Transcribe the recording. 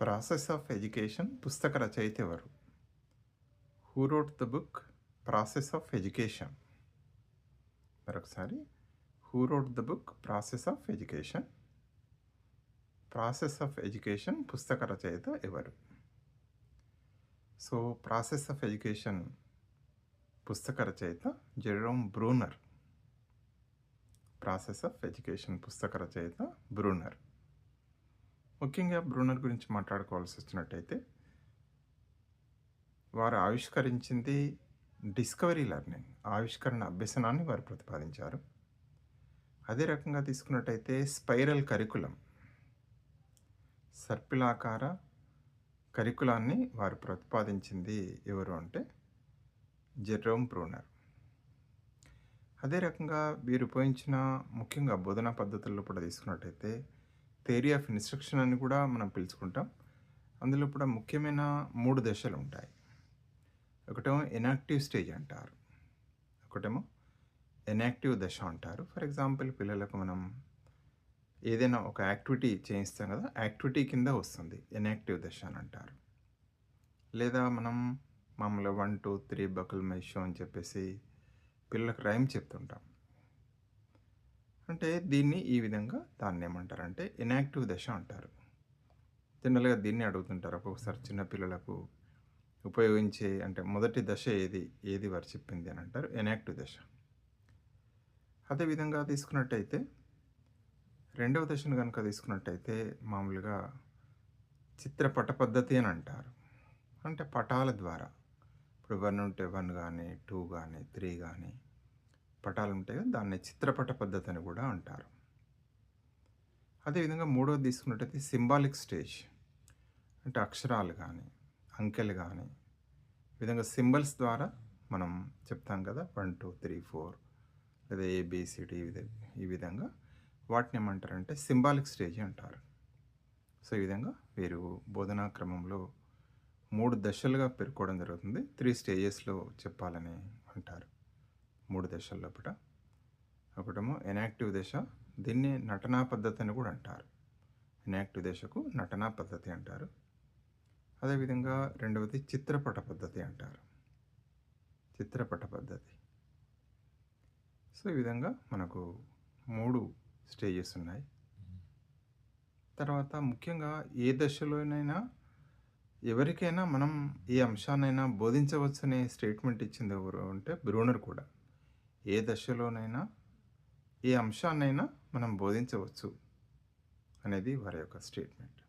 Process of education పుస్తక రచయిత ఎవరు who wrote the book process of education మరొకసారి who wrote the book process of education process of education పుస్తక రచయిత ఎవరు? సో ప్రాసెస్ ఆఫ్ ఎడ్యుకేషన్ పుస్తక రచయిత Jerome Bruner process of education పుస్తక రచయిత బ్రూనర్ ముఖ్యంగా బ్రూనర్ గురించి మాట్లాడుకోవాల్సి వచ్చినట్టయితే వారు ఆవిష్కరించింది డిస్కవరీ లెర్నింగ్ ఆవిష్కరణ అభ్యసనాన్ని వారు ప్రతిపాదించారు. అదే రకంగా తీసుకున్నట్టయితే స్పైరల్ కరికులం సర్పిలాకార కరికులాన్ని వారు ప్రతిపాదించింది ఎవరు అంటే జెరోమ్ బ్రూనర్. అదే రకంగా వీరు ఉపయోగించిన ముఖ్యంగా బోధనా పద్ధతుల్లో కూడా తీసుకున్నట్టయితే థియరీ ఆఫ్ ఇన్స్ట్రక్షన్ అని కూడా మనం పిలుచుకుంటాం. అందులో కూడా ముఖ్యమైన మూడు దశలు ఉంటాయి. ఒకటేమో ఎనాక్టివ్ స్టేజ్ అంటారు. ఒకటేమో ఎనాక్టివ్ దశ అంటారు. ఫర్ ఎగ్జాంపుల్ పిల్లలకు మనం ఏదైనా ఒక యాక్టివిటీ చేయిస్తాం కదా యాక్టివిటీ కింద వస్తుంది. ఎనాక్టివ్ దశ అని అంటారు. లేదా మనం మామూలుగా one two three buckle my shoe అని చెప్పేసి పిల్లలకు రైమ్ చెప్తుంటాం. అంటే దీన్ని ఈ విధంగా దాన్ని ఏమంటారంటే ఇనాక్టివ్ దశ అంటారు. జనరల్గా దీన్ని అడుగుతుంటారు. ఒక్కొక్కసారి చిన్నపిల్లలకు ఉపయోగించే అంటే మొదటి దశ ఏది? ఏది వారు చెప్పింది అని అంటారు. ఎనాక్టివ్ దశ. అదేవిధంగా తీసుకున్నట్టయితే రెండవ దశను కనుక తీసుకున్నట్టయితే మామూలుగా చిత్రపట పద్ధతి అని అంటారు. అంటే పటాల ద్వారా. ఇప్పుడు వన్ ఉంటే వన్ కానీ టూ కానీ త్రీ కానీ పటాలు ఉంటాయి కదా దాన్ని చిత్రపట పద్ధతి అని కూడా అంటారు. అదేవిధంగా మూడోది తీసుకున్నట్టయితే సింబాలిక్ స్టేజ్ అంటే అక్షరాలు కానీ అంకెలు కానీ ఈ విధంగా సింబల్స్ ద్వారా మనం చెప్తాం కదా వన్ టూ త్రీ ఫోర్ లేదా ఏబిసిడి ఈ విధంగా వాటిని ఏమంటారంటే సింబాలిక్ స్టేజ్ అంటారు. సో ఈ విధంగా వీరు బోధనా క్రమంలో మూడు దశలుగా పేర్కోవడం జరుగుతుంది. త్రీ స్టేజెస్లో చెప్పాలని అంటారు. మూడు దశల లోపల ఒకటేమో ఎనాక్టివ్ దశ. దీన్ని నటనా పద్ధతి అని కూడా అంటారు. ఎనాక్టివ్ దశకు నటనా పద్ధతి అంటారు. అదేవిధంగా రెండవది చిత్రపట పద్ధతి అంటారు. చిత్రపట పద్ధతి. సో ఈ విధంగా మనకు మూడు స్టేజెస్ ఉన్నాయి. తర్వాత ముఖ్యంగా ఏ దశలోనైనా ఎవరికైనా మనం ఏ అంశాన్నైనా బోధించవచ్చనే స్టేట్మెంట్ ఇచ్చింది ఎవరు అంటే బ్రూనర్ కూడా. ఏ దశలోనైనా ఏ అంశాన్నైనా మనం బోధించవచ్చు అనేది వారి యొక్క స్టేట్మెంట్.